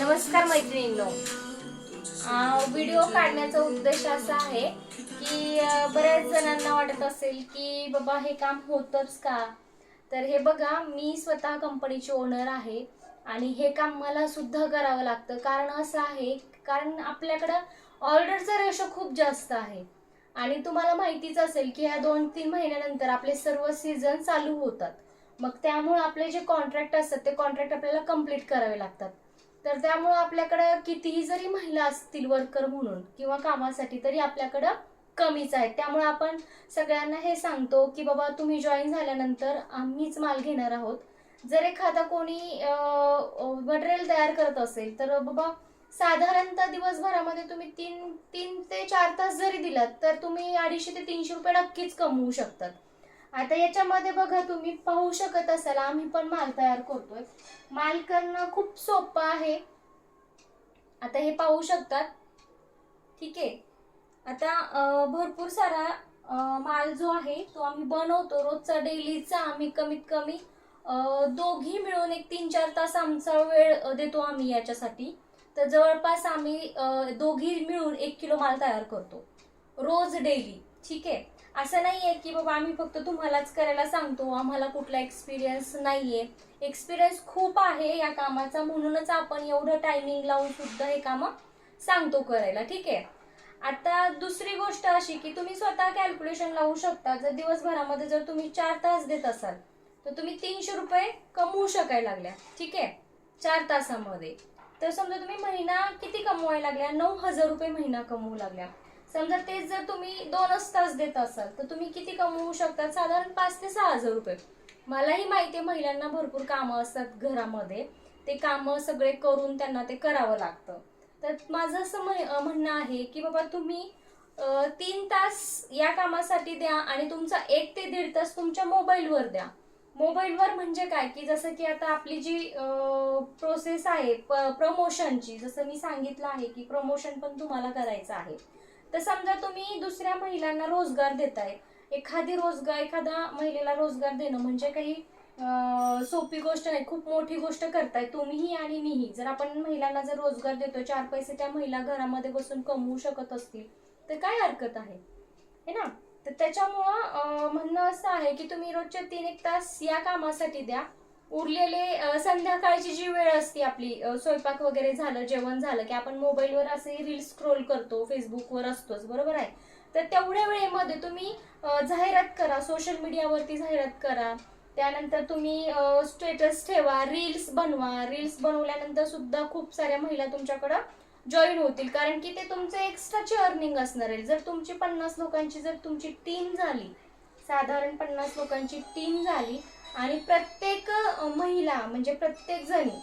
नमस्कार मैत्रिणींनो. व्हिडिओ काढण्याचा उद्देश असा आहे की बऱ्याच जणांना वाटत असेल की बाबा हे काम होतच का? तर हे बघा मी स्वतः कंपनीची ओनर आहे आणि हे काम मला सुद्धा करावं लागतं. कारण असं आहे कारण आपल्याकडं ऑर्डरचा रेशो खूप जास्त आहे. आणि तुम्हाला माहितीच असेल की ह्या दोन तीन महिन्यानंतर आपले सर्व सीझन चालू होतात. मग त्यामुळे आपले जे कॉन्ट्रॅक्ट असतात ते कॉन्ट्रॅक्ट आपल्याला कंप्लीट करावे लागतात. तर त्यामुळं आपल्याकडं कितीही जरी महिला असतील वर्कर म्हणून किंवा कामासाठी तरी आपल्याकडं कमीच आहेत. त्यामुळे आपण सगळ्यांना हे सांगतो की बाबा तुम्ही जॉईन झाल्यानंतर आम्हीच माल घेणार आहोत. जर एखादा कोणी मटेरियल तयार करत असेल तर बाबा साधारणतः दिवसभरामध्ये तुम्ही तीन तीन ते चार तास जरी दिलात तर तुम्ही अडीचशे ते तीनशे रुपये नक्कीच कमवू शकतात. आता याच्यामध्ये बघा तुम्ही पाहू शकत असाल आम्ही पण माल तयार करतोय. माल करणं खूप सोपं आहे. आता हे पाहू शकतात. ठीक आहे. आता भरपूर सारा माल जो आहे तो आम्ही बनवतो रोजचा डेलीचा. आम्ही कमीत कमी दोघी मिळून एक तीन चार तास आमचा वेळ देतो आम्ही याच्यासाठी. तर जवळपास आम्ही दोघी मिळून एक किलो माल तयार करतो. रोज डेली. ठीक आहे. असं नाही आहे की बाबा आम्ही फक्त तुम्हालाच करायला सांगतो. आम्हाला कुठला एक्सपिरियन्स नाही आहे एक्सपिरियन्स खूप आहे या कामाचा. म्हणूनच आपण एवढं टायमिंग लावून सुद्धा हे कामं सांगतो करायला. ठीक? आहे आता दुसरी गोष्ट अशी की तुम्ही स्वतः कॅल्क्युलेशन लावू शकता. जर दिवसभरामध्ये जर तुम्ही चार तास देत असाल तर तुम्ही तीनशे रुपये कमवू शकायला लागल्या. ठीक? आहे चार तासामध्ये. तर समजा तुम्ही महिना किती कमवायला लागल्या? नऊ हजार रुपये महिना कमवू लागल्या. समजा तेच जर तुम्ही दोनच तास देत असाल तर तुम्ही किती कमवू शकता? साधारण पाच ते सहा हजार रुपये. मलाही माहिती आहे महिलांना भरपूर कामं असतात घरामध्ये. ते कामं सगळे करून त्यांना ते करावं लागतं. तर माझं असं म्हणणं आहे की बाबा तुम्ही तीन तास या कामासाठी द्या आणि तुमचा एक ते दीड तास तुमच्या मोबाईलवर द्या. मोबाईलवर म्हणजे काय? की जसं की आता आपली जी प्रोसेस आहे प्रमोशनची जसं मी सांगितलं आहे की प्रमोशन पण तुम्हाला करायचं आहे. तर समजा तुम्ही दुसऱ्या महिलांना रोजगार देताय. एखादी रोजगार एखादा महिलेला रोजगार देणं म्हणजे काही सोपी गोष्ट नाही. खूप मोठी गोष्ट करताय तुम्हीही आणि मीही. जर आपण महिलांना जर रोजगार देतो चार पैसे त्या महिला घरामध्ये बसून कमवू शकत असतील तर काय हरकत आहे? है ना? तर त्याच्यामुळं म्हणणं असं आहे की तुम्ही रोजच्या तीन एक तास या कामासाठी द्या. उरलेले संध्याकाळची जी वेळ असते आपली स्वयंपाक वगैरे झालं जेवण झालं की आपण मोबाईलवर असे रील स्क्रोल करतो फेसबुकवर असतोच बरोबर आहे? तर तेवढ्या वेळेमध्ये तुम्ही जाहिरात करा सोशल मीडियावरती जाहिरात करा. त्यानंतर तुम्ही स्टेटस ठेवा रील्स बनवा. रील्स बनवल्यानंतर सुद्धा खूप साऱ्या महिला तुमच्याकडं जॉईन होतील. कारण की ते तुमचं एक्स्ट्राची अर्निंग असणार आहे. जर तुमची पन्नास लोकांची जर तुमची टीम झाली साधारण पन्नास लोकांची टीम झाली आणि प्रत्येक महिला म्हणजे प्रत्येक जणी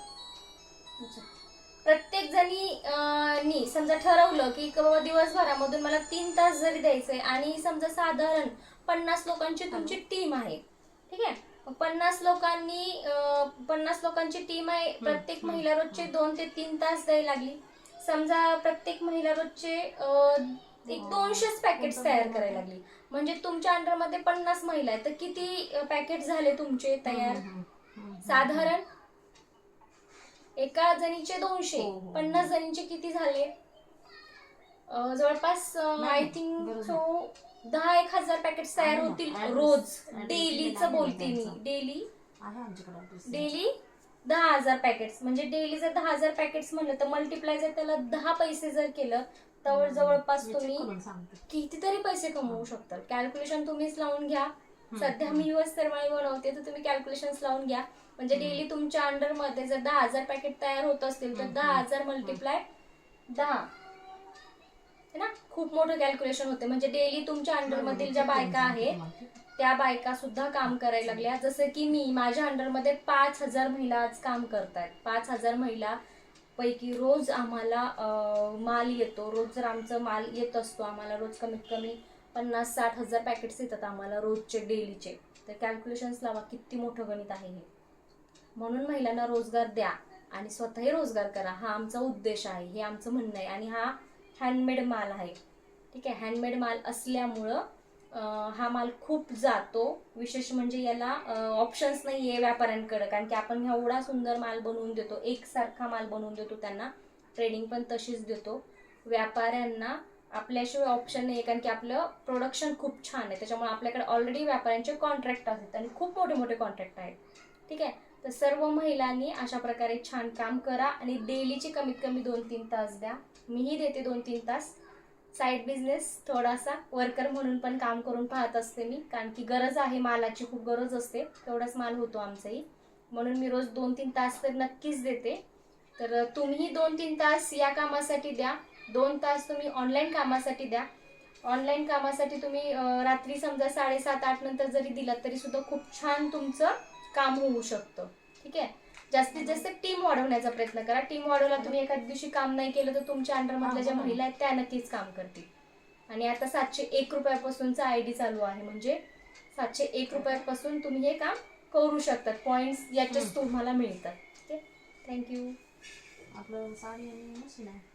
प्रत्येक जणी समजा ठरवलं की दिवसभरामधून मला तीन तास जरी द्यायचंय आणि समजा साधारण पन्नास लोकांची तुमची टीम आहे ठीक आहे? पन्नास लोकांनी पन्नास लोकांची टीम आहे प्रत्येक महिला रोजचे दोन ते तीन तास द्यायला लागली. समजा प्रत्येक महिला रोजचे एक दोनशेच पॅकेट्स तयार करायला लागली. म्हणजे तुमच्या अंडरमध्ये पन्नास महिला आहेत. तर किती पॅकेट झाले तुमचे तयार? साधारण एका जणीचे दोनशे हो, हो. पन्नास जणींचे किती झाले? जवळपास आय थिंक. सो दहा एक हजार पॅकेट तयार होतील रोज. डेलीच बोलते मी. डेली. डेली दहा हजार पॅकेट्स म्हणजे डेली जर दहा हजार पॅकेट्स म्हणलं तर मल्टिप्लाय जर त्याला दहा पैसे जर केलं तर जवळपास तुम्ही. कितीतरी पैसे कमवू शकतात कॅल्क्युलेशन तुम्हीच लावून घ्या. सध्या मी वस्त्रमाळी बनवते तर तुम्ही कॅल्क्युलेशन लावून घ्या. म्हणजे डेली तुमच्या अंडरमध्ये जर दहा हजार पॅकेट तयार होत असतील तर दहा हजार. मल्टिप्लाय दहा. ना? खूप मोठं कॅल्क्युलेशन होते. म्हणजे डेली तुमच्या अंडर मधील ज्या बायका तुम्हाला. त्या बायका सुद्धा काम करायला लागल्या. जसं की मी माझ्या अंडरमध्ये पाच हजार महिला आज काम करतात पाच हजार महिला पैकी रोज आम्हाला माल येतो. रोज जर आमचं माल येत असतो आम्हाला रोज कमीत कमी पन्नास साठ हजार पॅकेट्स येतात आम्हाला रोजचे डेलीचे. तर कॅल्क्युलेशन्स लावा किती मोठं गणित आहे हे. म्हणून महिलांना रोजगार द्या आणि स्वतःही रोजगार करा. हा आमचा उद्देश आहे हे आमचं म्हणणं आहे. आणि हा हँडमेड माल आहे. ठीक आहे हँडमेड माल असल्यामुळं हा माल खूप जातो. विशेष म्हणजे याला ऑप्शन्स नाही आहे व्यापाऱ्यांकडे. कारण की आपण एवढा सुंदर माल बनवून देतो एकसारखा माल बनवून देतो त्यांना ट्रेडिंग पण तशीच देतो. व्यापाऱ्यांना आपल्याशिवाय ऑप्शन नाही आहे कारण की आपलं प्रोडक्शन खूप छान आहे. त्याच्यामुळे आपल्याकडे ऑलरेडी व्यापाऱ्यांचे कॉन्ट्रॅक्ट आहेत आणि खूप मोठे मोठे कॉन्ट्रॅक्ट आहेत. ठीक आहे? तर सर्व महिलांनी अशा प्रकारे छान काम करा आणि डेलीचे कमीत कमी दोन तीन तास द्या. मीही देते दोन तीन तास. साईड बिझनेस थोडासा वर्कर म्हणून पण काम करून पाहत असते मी. कारण की गरज आहे मालाची खूप गरज असते. तेवढाच माल होतो आमचाही. म्हणून मी रोज दोन तीन तास तर नक्कीच देते. तर तुम्ही दोन तीन तास या कामासाठी द्या. दोन तास तुम्ही ऑनलाईन कामासाठी द्या. ऑनलाईन कामासाठी तुम्ही रात्री समजा साडेसात आठ नंतर जरी दिलात तरी सुद्धा खूप छान तुमचं काम होऊ शकतं. ठीक आहे? जास्तीत जास्त टीम वाढवण्याचा प्रयत्न करा. टीम वाढवला तुम्ही एखाद्या दिवशी काम नाही केलं तर तुमच्या अंडरमधल्या ज्या महिला आहेत त्या नक्कीच काम करतील. आणि आता सातशे एक रुपयापासूनचा आय डी चालू आहे. म्हणजे सातशे एक रुपयापासून तुम्ही हे काम करू शकतात. पॉईंट्स याच्याच तुम्हाला मिळतात. ठीक आहे? थँक्यू आपलं साडी आणि मशीन आहे.